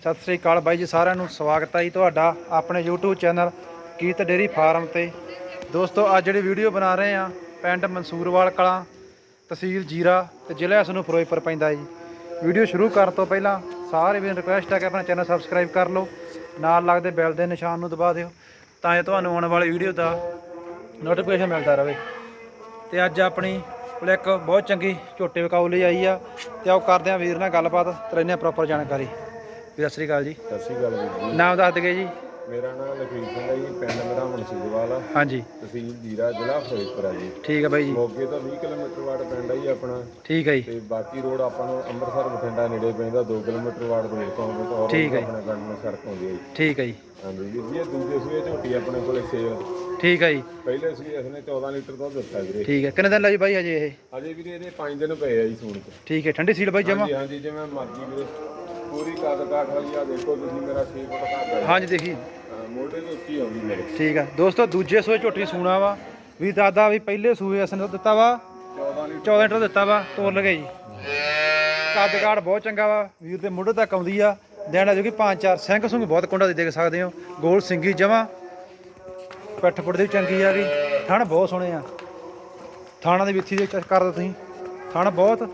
ਸਤਿ ਸ੍ਰੀ ਅਕਾਲ ਬਾਈ ਜੀ, ਸਾਰਿਆਂ ਨੂੰ ਸਵਾਗਤ ਹੈ ਜੀ ਤੁਹਾਡਾ ਆਪਣੇ YouTube channel Kirat dairy farm ਤੇ। ਦੋਸਤੋ, ਅੱਜ ਜਿਹੜੀ ਵੀਡੀਓ ਬਣਾ ਰਹੇ ਆ ਪਿੰਡ ਮਨਸੂਰਵਾਲ ਕਲਾਂ, ਤਹਿਸੀਲ ਜੀਰਾ ਤੇ ਜ਼ਿਲ੍ਹਾ ਇਸ ਫਿਰੋਜ਼ਪੁਰ ਪੈਂਦਾ ਜੀ। ਵੀਡੀਓ ਸ਼ੁਰੂ ਕਰਨ ਤੋਂ ਪਹਿਲਾਂ ਸਾਰੇ ਵੀਰਾਂ ਰਿਕੁਐਸਟ ਹੈ ਕਿ ਆਪਣਾ ਚੈਨਲ ਸਬਸਕ੍ਰਾਈਬ ਕਰ ਲਓ, ਨਾਲ ਲੱਗਦੇ ਬੈਲ ਦੇ ਨਿਸ਼ਾਨ ਨੂੰ ਦਬਾ ਦਿਓ, ਤਾਂ ਜੋ ਤੁਹਾਨੂੰ ਆਉਣ ਵਾਲੀ ਵੀਡੀਓ ਦਾ ਨੋਟੀਫਿਕੇਸ਼ਨ ਮਿਲਦਾ ਰਹੇ। ਤੇ ਅੱਜ ਆਪਣੀ ਕੋਲ ਇੱਕ ਬਹੁਤ ਚੰਗੀ ਝੋਟੇ ਵਿਕਾਊ ਲਈ ਆਈ ਆ, ਤੇ ਆਓ ਕਰਦੇ ਆ ਵੀਰ ਨਾਲ ਗੱਲਬਾਤ, ਤੇ ਲੈਂਦੇ ਆ ਪ੍ਰੋਪਰ ਜਾਣਕਾਰੀ। ਸਤਿ ਸ੍ਰੀ ਅਕਾਲ ਜੀ। ਸਤਿ ਸ਼੍ਰੀ ਅਕਾਲ ਵੀਰ ਜੀ। ਨਾਮ ਦੱਸ ਦਗੇ ਜੀ। ਮੇਰਾ ਨਾਮ ਲਖਵੀਰ ਸਿੰਘ ਹੈ ਜੀ ਪਿੰਡ ਮੇਰਾ ਮਨਸੂਰਵਾਲ ਆ ਹਾਂਜੀ। ਤਹਿਸੀਲ ਜੀਰਾ ਜ਼ਿਲ੍ਹਾ ਫਿਰੋਜ਼ਪੁਰ ਆ ਜੀ। ਠੀਕ ਹੈ ਬਾਈ ਜੀ। ਮੋਗੇ ਤੋਂ 20 ਕਿਲੋਮੀਟਰ ਵਾਟ ਪਿੰਡ ਆ ਜੀ ਆਪਣਾ। ਠੀਕ ਹੈ ਜੀ। ਤੇ ਬਾਕੀ ਰੋਡ ਆਪਾਂ ਨੂੰ ਅੰਮ੍ਰਿਤਸਰ ਬਠਿੰਡਾ ਨੇੜੇ ਪੈਂਦਾ 2 ਕਿਲੋਮੀਟਰ ਵਾਟ ਰੋਡ ਤੋਂ ਔਰ ਠੀਕ ਹੈ। ਆਪਣਾ ਨੂੰ ਸੜਕ ਆਉਂਦੀ ਹੈ ਜੀ। ਠੀਕ ਹੈ ਜੀ। ਹਾਂਜੀ ਵੀਰ ਜੀ ਇਹ ਦੂਜੇ ਸੂਏ ਝੋਟੀ ਆਪਣੇ ਕੋਲੇ ਸੇਲ। ਠੀਕ ਹੈ ਜੀ। ਪਹਿਲੇ ਸੂਏ ਇਸਨੇ 14 ਲੀਟਰ ਦੁੱਧ ਦਿੱਤਾ ਵੀਰੇ। ਠੀਕ ਹੈ ਕਿੰਨੇ ਦਿਨ ਲੱਗੀ ਬਾਈ ਹਜੇ ਇਹ? ਅਜੇ ਵੀਰੇ ਇਹਦੇ 5 ਦਿਨ ਪਏ ਆ ਜੀ ਸੂਣ ਤੇ ਠੀਕ ਹੈ ਠੰਡੀ ਸੀਲ ਬਾਈ ਜਮਾ? ਹਾਂਜੀ ਹਾਂਜੀ ਜਿਵੇਂ ਮਰਜ਼ੀ ਵੀਰੇ। ਪੂਰੀ ਕੱਦ ਕਾਠ ਵਾਲੀ ਆ ਦੇਖੋ ਤੁਸੀਂ ਮੇਰਾ 6 ਫੁੱਟ ਹਾਂਜੀ ਦੇਖੀ। ਮੋਢੇ ਤੋਂ ਉੱਚੀ ਆਉਂਦੀ ਮੇਰੇ ਠੀਕ ਹੈ ਦੋਸਤੋ ਦੂਜੇ ਸੂਏ ਝੋਟੀ ਸੂਣਾ ਵਾ। ਵੀ ਦਾਦਾ ਵੀ ਪਹਿਲੇ ਸੂਏ ਅਸਨ ਦਿੱਤਾ ਵਾ। 14 ਲੀਟਰ। 14 ਲੀਟਰ ਦਿੱਤਾ ਵਾ ਤੋਰ ਲਗੇ ਜੀ। ਕੱਦ ਕਾਠ ਬਹੁਤ ਚੰਗਾ ਵਾ। ਵੀਰ ਦੇ ਮੁੱਢ ਤੱਕ ਆਉਂਦੀ ਆ। ਦੇਣਾ ਜੋ ਕਿ ਪੰਜ ਚਾਰ ਸਿੰਘ ਸੁੰਗ ਬਹੁਤ ਕੁੰਡਾ ਦੀ ਦੇਖ ਸਕਦੇ ਹੋ। ਗੋਲ ਸਿੰਗੀ ਜਮਾ। ਪਿੱਠ ਪੁੱਟ ਦੀ ਵੀ ਚੰਗੀ ਆ ਗਈ ਥਣ ਬਹੁਤ ਸੋਹਣੇ ਆ। ਥਾਣਾ ਦੀ ਵਿੱਥੀ ਦੇ ਚੈੱਕ ਕਰ ਦਿਓ ਤੁਸੀਂ। ਥਣ ਬਹੁਤ।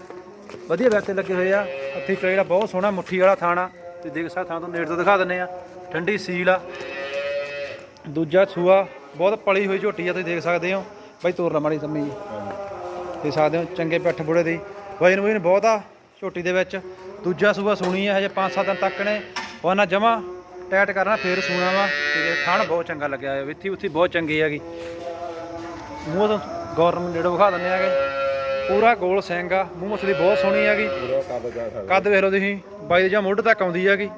ਵਧੀਆ ਵੈਸੇ ਲੱਗੇ ਹੋਏ ਆ। ਹੱਥੀ ਚੋੜਾ ਬਹੁਤ ਸੋਹਣਾ ਮੁੱਠੀ ਵਾਲਾ ਥਾਣਾ ਤੇ ਦੇਖ ਸਕਦੇ ਥਾਂ ਤੋਂ ਨੇੜੇ ਤੋਂ ਦਿਖਾ ਦਿੰਨੇ ਆ। ਠੰਡੀ ਸੀਲ ਆ। ਦੂਜਾ ਸੂਆ, ਬਹੁਤ ਪਲੀ ਹੋਈ ਝੋਟੀ ਆ, ਤੁਸੀਂ ਦੇਖ ਸਕਦੇ ਹੋ। ਬਾਈ ਤੋਰ ਲਾ ਮਾੜੀ ਸੰਮੀ ਜੀ। ਦੇਖ ਸਕਦੇ ਹੋ, ਚੰਗੇ ਪਿੱਠ ਬੁੜੇ ਦੀ। ਵਜਨ ਵਜਨ ਬਹੁਤ ਆ ਝੋਟੀ ਦੇ ਵਿੱਚ। ਦੂਜਾ ਸੂਆ ਸੂਣੀ ਹੈ ਹਜੇ 5-7 ਦਿਨ ਤੱਕ ਨੇ। ਉਹਨਾਂ ਜਮਾ ਟੈਟ ਕਰਨਾ, ਫੇਰ ਸੂਣਾ ਵਾ। ਤੇ ਖਾਣ ਬਹੁਤ ਚੰਗਾ ਲੱਗਿਆ ਹੋਇਆ। ਵਿੱਥੀ ਉੱਥੀ ਬਹੁਤ ਚੰਗੀ ਹੈਗੀ। ਮੂੰਹ ਤੋਂ ਗੌਰਮ ਨੂੰ ਨੇੜੇ ਵਿਖਾ ਦਿੰਦੇ ਆਗੇ ਪੂਰਾ ਗੋਲ ਸਿੰਘ ਆ ਮੂੰਹ ਮੱਥੀ ਬਹੁਤ ਸੋਹਣੀ ਹੈਗੀ। ਪੂਰਾ ਕੱਦ ਜਾ ਸਕਦਾ ਕੱਦ ਵੇਖ ਲਓ ਤੁਸੀਂ ਬਾਈ ਦੇ ਜਾਂ ਮੁੱਢ ਤੱਕ ਆਉਂਦੀ ਹੈਗੀ।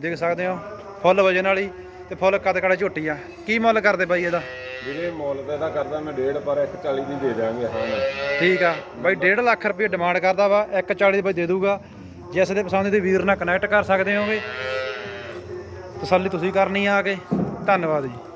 ਦੇਖ ਸਕਦੇ ਹੋ ਫੁੱਲ ਵਜਨ ਵਾਲੀ ਤੇ ਫੁੱਲ ਕੱਦ ਕਾੜਾ ਝੋਟੀ ਆ। ਕੀ ਮੁੱਲ ਕਰਦੇ ਬਾਈ ਇਹਦਾ? ਵੀਰੇ ਮੁੱਲ ਤੇ ਇਹਦਾ ਕਰਦਾ ਮੈਂ 1.5 ਪਰ 140 ਦੀ ਦੇ ਦਾਂਗੇ ਹਾਂ ਠੀਕ ਆ ਬਾਈ 1.5 ਲੱਖ ਰੁਪਏ ਡਿਮਾਂਡ ਕਰਦਾ ਵਾ 140 ਦੇ ਬਾਈ ਦੇ ਦੂਗਾ। ਜਿਸ ਦੇ ਪਸੰਦ ਦੇ ਵੀਰ ਨਾਲ ਕਨੈਕਟ ਕਰ ਸਕਦੇ ਹੋਗੇ। ਤਸੱਲੀ ਤੁਸੀਂ ਕਰਨੀ ਆ ਕੇ। ਧੰਨਵਾਦ ਜੀ।